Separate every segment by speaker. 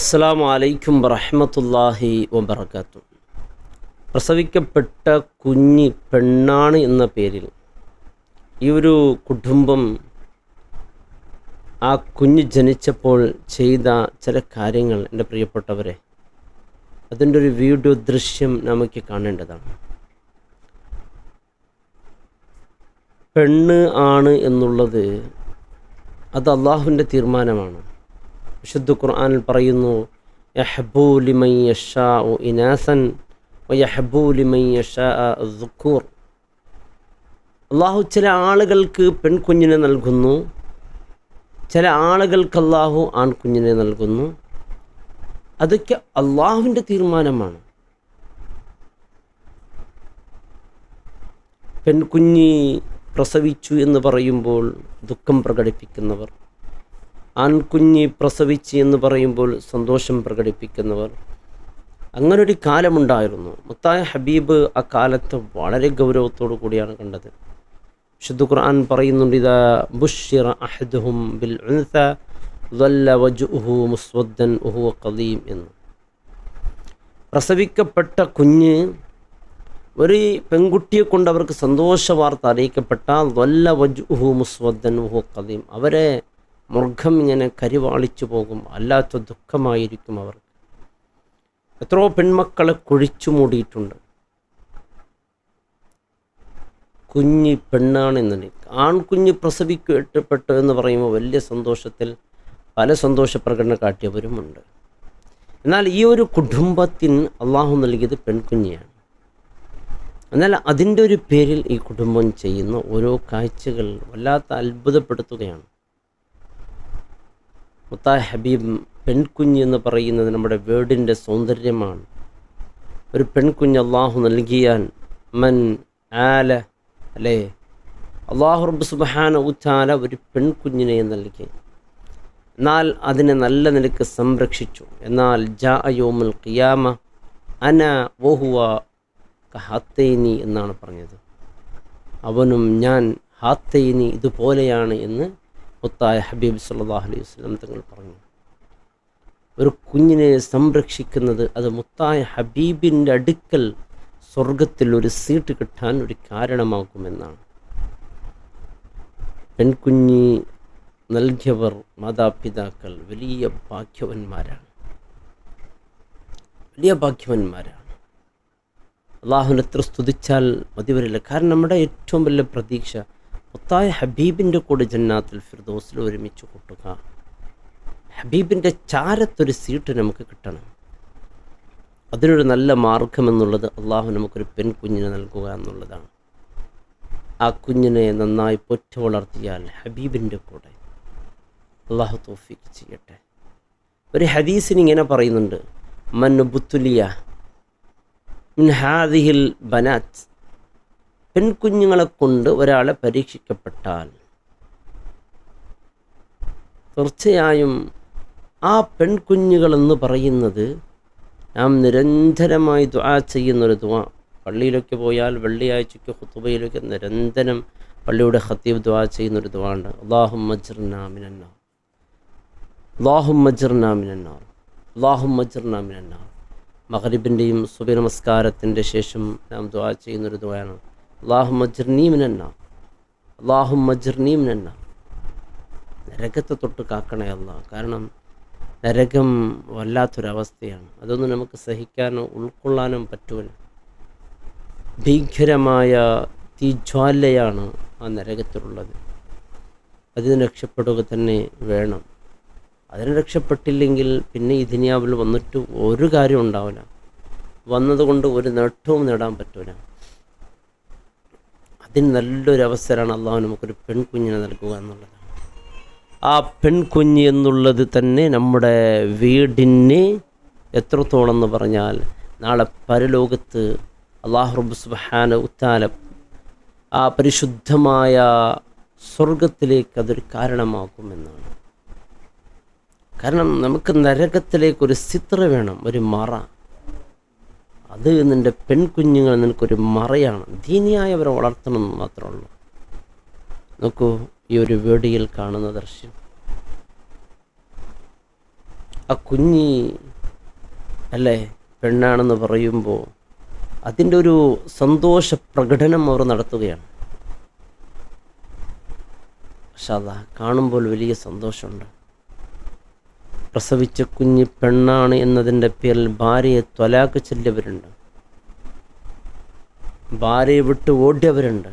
Speaker 1: അസ്സാം വലൈക്കും വറഹമത്തല്ലാഹി വബർക്കാത്തു പ്രസവിക്കപ്പെട്ട കുഞ്ഞ് പെണ്ണാണ് എന്ന പേരിൽ ഈ ഒരു കുടുംബം ആ കുഞ്ഞ് ജനിച്ചപ്പോൾ ചെയ്ത ചില കാര്യങ്ങൾ എന്റെ പ്രിയപ്പെട്ടവരെ അതിന്റെ ഒരു വീഡിയോ ദൃശ്യം നമുക്ക് കാണേണ്ടതാണ്. പെണ്ണ് ആണ് എന്നുള്ളത് അത് അള്ളാഹുവിന്റെ തീരുമാനമാണ്. വിശുദ്ധ ഖുർആാനിൽ പറയുന്നു ഇനാസൻ ദുക്കൂർ അള്ളാഹു ചില ആളുകൾക്ക് പെൺകുഞ്ഞിനെ നൽകുന്നു ചില ആളുകൾക്ക് അള്ളാഹു ആൺകുഞ്ഞിനെ നൽകുന്നു. അതൊക്കെ അള്ളാഹുവിന്റെ തീരുമാനമാണ്. പെൺകുഞ്ഞി പ്രസവിച്ചു എന്ന് പറയുമ്പോൾ ദുഃഖം പ്രകടിപ്പിക്കുന്നവർ ആൺകുഞ്ഞി പ്രസവിച്ച് എന്ന് പറയുമ്പോൾ സന്തോഷം പ്രകടിപ്പിക്കുന്നവർ. അങ്ങനൊരു കാലമുണ്ടായിരുന്നു. മുത്തായ ഹബീബ് ആ കാലത്ത് വളരെ ഗൗരവത്തോടു കൂടിയാണ് കണ്ടത്. വിശുദ്ധ ഖുർആൻ പറയുന്നുണ്ട് ഇതാ ബുഷിറ അഹദുഹും ബിൽ വജുഹു മുസ്വദ്ദൻ ഉഹു കദീം എന്ന്. പ്രസവിക്കപ്പെട്ട കുഞ്ഞ് ഒരു പെൺകുട്ടിയെ കൊണ്ട് അവർക്ക് സന്തോഷ വാർത്ത അറിയിക്കപ്പെട്ട വല്ല വജുഹു മുസ്വദ്ദൻ ഉഹു കദീം അവരെ മൃഗം ഇങ്ങനെ കരിവാളിച്ചു പോകും. അല്ലാത്ത ദുഃഖമായിരിക്കും അവർക്ക് എത്രയോ പെൺമക്കളെ കുഴിച്ചു മൂടിയിട്ടുണ്ട്. കുഞ്ഞ് പെണ്ണാണെന്നുണ്ടെങ്കിൽ ആൺകുഞ്ഞ് പ്രസവിക്കപ്പെട്ടു എന്ന് പറയുമ്പോൾ വലിയ സന്തോഷത്തിൽ പല സന്തോഷ പ്രകടനം കാട്ടിയവരുമുണ്ട്. എന്നാൽ ഈ ഒരു കുടുംബത്തിന് അള്ളാഹു നൽകിയത് പെൺകുഞ്ഞിയാണ്. എന്നാൽ അതിന്റെ ഒരു പേരിൽ ഈ കുടുംബം ചെയ്യുന്ന ഓരോ കാഴ്ചകൾ വല്ലാത്ത അത്ഭുതപ്പെടുത്തുകയാണ്. മുത്താ ഹബീബ് പെൺകുഞ്ഞ് എന്ന് പറയുന്നത് നമ്മുടെ വേർഡിന്റെ സൗന്ദര്യമാണ്. ഒരു പെൺകുഞ്ഞ് അള്ളാഹു നൽകിയാൽ മൻ ആല അല്ലേ? അള്ളാഹു റബ്ബ് സുബഹാന ഉച്ചാല ഒരു പെൺകുഞ്ഞിനെ നൽകി. എന്നാൽ അതിനെ നല്ല നിലയ്ക്ക് സംരക്ഷിച്ചു. എന്നാൽ ജാ അയോമുൽ ഖിയാമ അന ഓഹുവ ഹാത്തൈനി എന്നാണ് പറഞ്ഞത്. അവനും ഞാൻ ഹാത്തൈനി ഇതുപോലെയാണ് എന്ന് മുത്തായ ഹബീബ് സല്ലാഹു അലൈഹി വസ്ലം തങ്ങൾ പറഞ്ഞു. ഒരു കുഞ്ഞിനെ സംരക്ഷിക്കുന്നത് അത് മുത്തായ ഹബീബിന്റെ അടുക്കൽ സ്വർഗത്തിൽ ഒരു സീറ്റ് കിട്ടാൻ ഒരു കാരണമാകുമെന്നാണ്. പെൺകുഞ്ഞി നൽകിയവർ മാതാപിതാക്കൾ വലിയ ഭാഗ്യവന്മാരാണ്. വലിയ ഭാഗ്യവന്മാരാണ്. അള്ളാഹുവിനെ സ്തുതിച്ചാൽ മതി വരില്ല. കാരണം നമ്മുടെ ഏറ്റവും വലിയ പ്രതീക്ഷ മുത്തായ ഹബീബിന്റെ കൂടെ ജന്നാത്തിൽ ഫിർദോസിൽ ഒരുമിച്ച് കൂട്ടുക. ഹബീബിന്റെ ചാരത്തൊരു സീറ്റ് നമുക്ക് കിട്ടണം. അതിനൊരു നല്ല മാർഗമെന്നുള്ളത് അള്ളാഹു നമുക്കൊരു പെൺകുഞ്ഞിനെ നൽകുക എന്നുള്ളതാണ്. ആ കുഞ്ഞിനെ നന്നായി പൊറ്റ വളർത്തിയാൽ ഹബീബിന്റെ കൂടെ അള്ളാഹു തോഫിക്ക് ചെയ്യട്ടെ. ഒരു ഹദീസിന് ഇങ്ങനെ പറയുന്നുണ്ട് മന്നു ബുത്തുലിയ മിൻ ഹാദിഹിൽ ബനാത്ത് പെൺകുഞ്ഞുങ്ങളെ കൊണ്ട് ഒരാളെ പരീക്ഷിക്കപ്പെട്ടാൽ തീർച്ചയായും ആ പെൺകുഞ്ഞുകളെന്ന് പറയുന്നത് നാം നിരന്തരമായി ദുആ ചെയ്യുന്നൊരു ദ്വാ പള്ളിയിലൊക്കെ പോയാൽ വെള്ളിയാഴ്ചയ്ക്ക് ഹുത്തുബയിലൊക്കെ നിരന്തരം പള്ളിയുടെ ഹത്തീബ് ദുആ ചെയ്യുന്നൊരു ദ്വാ ഉണ്ട്. അള്ളാഹും മജ്റിനാമിനാർ അള്ളാഹും മജ്റിനാമിനാർ അള്ളാഹും മജ്റിനാമിനാർ മഹരിബിന്റെയും സുബി നമസ്കാരത്തിന്റെ ശേഷം നാം ദ്വാ ചെയ്യുന്നൊരു ദുആയാണ്. അള്ളാഹു മജ്റിനീമിനെന്ന അള്ളാഹു മജ്റിനീമിനെന്ന നരകത്തെ തൊട്ട് കാക്കണേ അല്ല കാരണം നരകം വല്ലാത്തൊരവസ്ഥയാണ്. അതൊന്നും നമുക്ക് സഹിക്കാനോ ഉൾക്കൊള്ളാനോ പറ്റൂല. ഭീകരമായ തീജ്വാലയാണ് ആ നരകത്തിലുള്ളത്. അതിന് രക്ഷപ്പെടുക തന്നെ വേണം. അതിന് രക്ഷപ്പെട്ടില്ലെങ്കിൽ പിന്നെ ഈ ദുനിയാവിൽ വന്നിട്ട് ഒരു കാര്യം ഉണ്ടാവില്ല. വന്നതുകൊണ്ട് ഒരു നേട്ടവും നേടാൻ പറ്റൂല. അതിന് നല്ലൊരു അവസരമാണ് അള്ളാഹു നമുക്കൊരു പെൺകുഞ്ഞിനെ നൽകുക എന്നുള്ളത്. ആ പെൺകുഞ്ഞ് എന്നുള്ളത് തന്നെ നമ്മുടെ വീടിന് എത്രത്തോളം എന്ന് പറഞ്ഞാൽ നാളെ പരലോകത്ത് അള്ളാഹു സുബഹാന ഉത്താല ആ പരിശുദ്ധമായ സ്വർഗത്തിലേക്ക് അതൊരു കാരണമാകുമെന്നാണ് കാരണം നമുക്ക് നരകത്തിലേക്കൊരു സിത്ര വേണം ഒരു മറ. അത് നിന്റെ പെൺകുഞ്ഞുങ്ങൾ നിനക്കൊരു മറയാണ്. ദീനിയായവരെ വളർത്തണം എന്ന് മാത്രമേ ഉള്ളൂ. നോക്കൂ ഈ ഒരു വീഡിയോയിൽ കാണുന്ന ദൃശ്യം. ആ കുഞ്ഞി അല്ലേ പെണ്ണാണെന്ന് പറയുമ്പോൾ അതിന്റെ ഒരു സന്തോഷ പ്രകടനം അവർ നടത്തുകയാണ്. പക്ഷെ അതാ കാണുമ്പോൾ വലിയ സന്തോഷമുണ്ട്. പ്രസവിച്ച കുഞ്ഞ് പെണ്ണാണ് എന്നതിന്റെ പേരിൽ ഭാര്യയെ ത്വലാക്ക് ചെല്ലിയവരുണ്ട്. ഭാര്യയെ വിട്ട് ഓടിയവരുണ്ട്.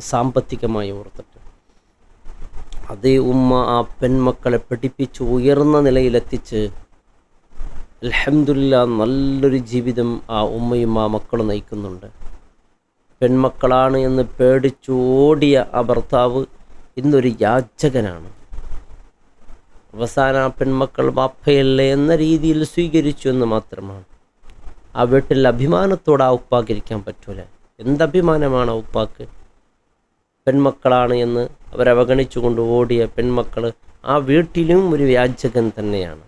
Speaker 1: സാമ്പത്തികമായി ഓർത്തിട്ട്. അതേ ഉമ്മ ആ പെൺമക്കളെ പഠിപ്പിച്ച് ഉയർന്ന നിലയിലെത്തിച്ച് അലഹമില്ല നല്ലൊരു ജീവിതം ആ ഉമ്മയും ആ മക്കളും നയിക്കുന്നുണ്ട്. പെൺമക്കളാണ് എന്ന് പേടിച്ചു ഓടിയ ആ ഭർത്താവ് ഇന്നൊരു യാചകനാണ്. അവസാന പെൺമക്കൾ വാപ്പയല്ലേ എന്ന രീതിയിൽ സ്വീകരിച്ചു എന്ന് മാത്രമാണ്. ആ വീട്ടിൽ അഭിമാനത്തോടെ ആ ഉപ്പാക്കിരിക്കാൻ പറ്റൂല. എന്തഭിമാനമാണ് ഉപ്പാക്ക്? പെൺമക്കളാണ് എന്ന് അവരവഗണിച്ചുകൊണ്ട് ഓടിയ പെൺമക്കൾ ആ വീട്ടിലും ഒരു വ്യാജകൻ തന്നെയാണ്.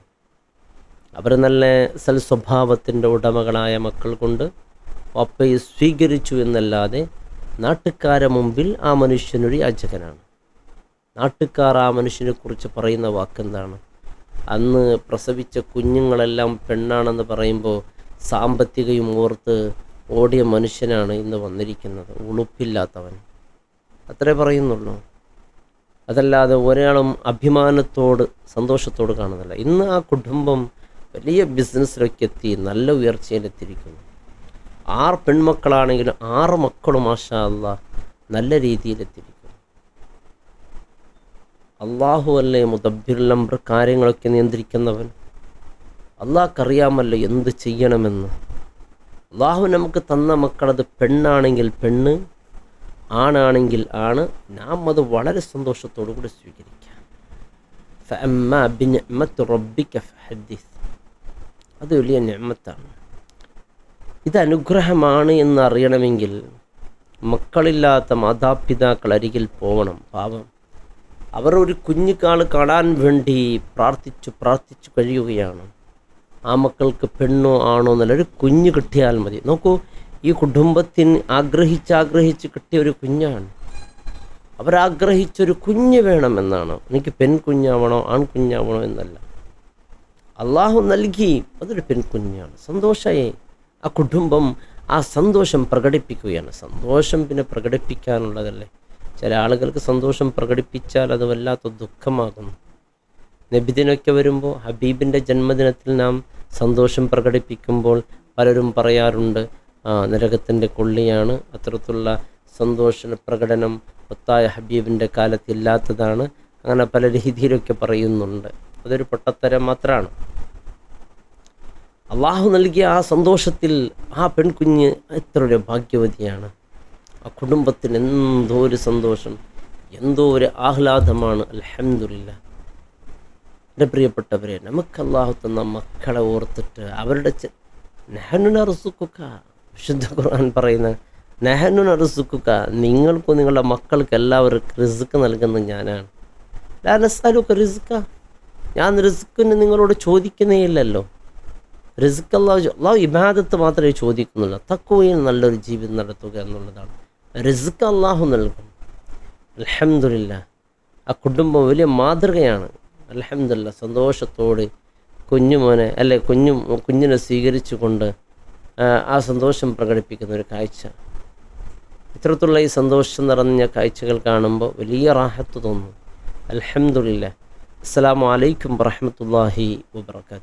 Speaker 1: അവർ നല്ല സൽസ്വഭാവത്തിന്റെ ഉടമകളായ മക്കൾ കൊണ്ട് വപ്പയെ സ്വീകരിച്ചു എന്നല്ലാതെ നാട്ടുകാരെ മുമ്പിൽ ആ മനുഷ്യനൊരു യാചകനാണ്. നാട്ടുകാർ ആ മനുഷ്യനെ കുറിച്ച് പറയുന്ന വാക്കെന്താണ്? അന്ന് പ്രസവിച്ച കുഞ്ഞുങ്ങളെല്ലാം പെണ്ണാണെന്ന് പറയുമ്പോൾ സാമ്പത്തികയും ഓർത്ത് ഓടിയ മനുഷ്യനാണ് ഇന്ന് വന്നിരിക്കുന്നത്. ഉളുപ്പില്ലാത്തവൻ. അത്രേ പറയുന്നുള്ളൂ. അതല്ലാതെ ഒരാളും അഭിമാനത്തോട് സന്തോഷത്തോട് കാണുന്നില്ല. ഇന്ന് ആ കുടുംബം വലിയ ബിസിനസ്സിലൊക്കെ എത്തി നല്ല ഉയർച്ചയിലെത്തിയിരിക്കുന്നു. ആറ് പെൺമക്കളാണെങ്കിലും ആറ് മക്കളും മാഷാ നല്ല രീതിയിലെത്തിയിരിക്കുന്നു. അള്ളാഹു അല്ലേ മുദബിർലംബർ കാര്യങ്ങളൊക്കെ നിയന്ത്രിക്കുന്നവൻ? അള്ളാഹ്ക്കറിയാമല്ലോ എന്ത് ചെയ്യണമെന്ന്. അള്ളാഹു നമുക്ക് തന്ന മക്കളത് പെണ്ണാണെങ്കിൽ പെണ്ണ് ആണാണെങ്കിൽ ആണ്. നാം അത് വളരെ സന്തോഷത്തോടു കൂടി സ്വീകരിക്കാം. അത് വലിയ ഞമ്മത്താണ് ഇത് അനുഗ്രഹമാണ് എന്നറിയണമെങ്കിൽ മക്കളില്ലാത്ത മാതാപിതാക്കൾ അരികിൽ പോകണം പാവം. അവർ ഒരു കുഞ്ഞിക്കാൾ കാണാൻ വേണ്ടി പ്രാർത്ഥിച്ചു പ്രാർത്ഥിച്ചു കഴിയുകയാണ്. ആ മക്കൾക്ക് പെണ്ണോ ആണോ എന്നല്ല കുഞ്ഞ് കിട്ടിയാൽ മതി. നോക്കൂ ഈ കുടുംബത്തിന് ആഗ്രഹിച്ചാഗ്രഹിച്ച് ആഗ്രഹിച്ച് കിട്ടിയ ഒരു കുഞ്ഞാണ്. അവരാഗ്രഹിച്ചൊരു കുഞ്ഞ് വേണമെന്നാണ്. എനിക്ക് പെൺകുഞ്ഞാവണോ ആൺകുഞ്ഞാവണോ എന്നല്ല. അള്ളാഹു നൽകി അതൊരു പെൺകുഞ്ഞാണ്. സന്തോഷമായി ആ കുടുംബം ആ സന്തോഷം പ്രകടിപ്പിക്കുകയാണ്. സന്തോഷം പിന്നെ പ്രകടിപ്പിക്കാനുള്ളതല്ലേ? ചില ആളുകൾക്ക് സന്തോഷം പ്രകടിപ്പിച്ചാൽ അത് വല്ലാത്ത ദുഃഖമാകുന്നു. നബിദിനൊക്കെ വരുമ്പോൾ ഹബീബിന്റെ ജന്മദിനത്തിൽ നാം സന്തോഷം പ്രകടിപ്പിക്കുമ്പോൾ പലരും പറയാറുണ്ട് ആ നരകത്തിന്റെ കൊള്ളിയാണ്. അത്തരത്തിലുള്ള സന്തോഷ പ്രകടനം ഒത്തായ ഹബീബിന്റെ കാലത്ത് ഇല്ലാത്തതാണ്. അങ്ങനെ പല രീതിയിലൊക്കെ പറയുന്നുണ്ട്. അതൊരു പൊട്ടത്തരം മാത്രമാണ് അള്ളാഹു നൽകിയ ആ സന്തോഷത്തിൽ ആ പെൺകുഞ്ഞ് എത്ര ഒരു ഭാഗ്യവതിയാണ്. ആ കുടുംബത്തിന് എന്തോ ഒരു സന്തോഷം എന്തോ ഒരു ആഹ്ലാദമാണ്. അലഹമില്ല എന്റെ പ്രിയപ്പെട്ടവരെ നമുക്ക് അള്ളാഹു തന്ന മക്കളെ ഓർത്തിട്ട് അവരുടെ നെഹനുന റുസുക്കുക വിശുദ്ധ ഖുർആൻ പറയുന്ന നെഹനുന റുസുക്കുക നിങ്ങൾക്കും നിങ്ങളുടെ മക്കൾക്ക് എല്ലാവർക്കും റിസ്ക് നൽകുന്ന ഞാനാണ്. ലാനസാലുക്ക് റിസ്ക്ക ഞാൻ റിസ്ക്കിന് നിങ്ങളോട് ചോദിക്കുന്നേ ഇല്ലല്ലോ റിസ്ക് അള്ളാഹു അള്ളാഹു ഇബാദത്ത് മാത്രമേ ചോദിക്കുന്നുള്ളൂ. തക്കുവയിൽ നല്ലൊരു ജീവിതം നടത്തുക എന്നുള്ളതാണ്. റിസ്ക് അള്ളാഹു നൽകും. അലഹമില്ല ആ കുടുംബം വലിയ മാതൃകയാണ്. അലഹമില്ല സന്തോഷത്തോടെ കുഞ്ഞുമോനെ അല്ലെ കുഞ്ഞു കുഞ്ഞിനെ സ്വീകരിച്ചുകൊണ്ട് ആ സന്തോഷം പ്രകടിപ്പിക്കുന്ന ഒരു കാഴ്ച. ഇത്തരത്തിലുള്ള ഈ സന്തോഷം നിറഞ്ഞ കാഴ്ചകൾ കാണുമ്പോൾ വലിയ റാഹത്ത് തോന്നും. അലഹമില്ല അസ്സാം വലൈക്കും വറഹമത്തല്ലാഹി വാബർക്കാത്തു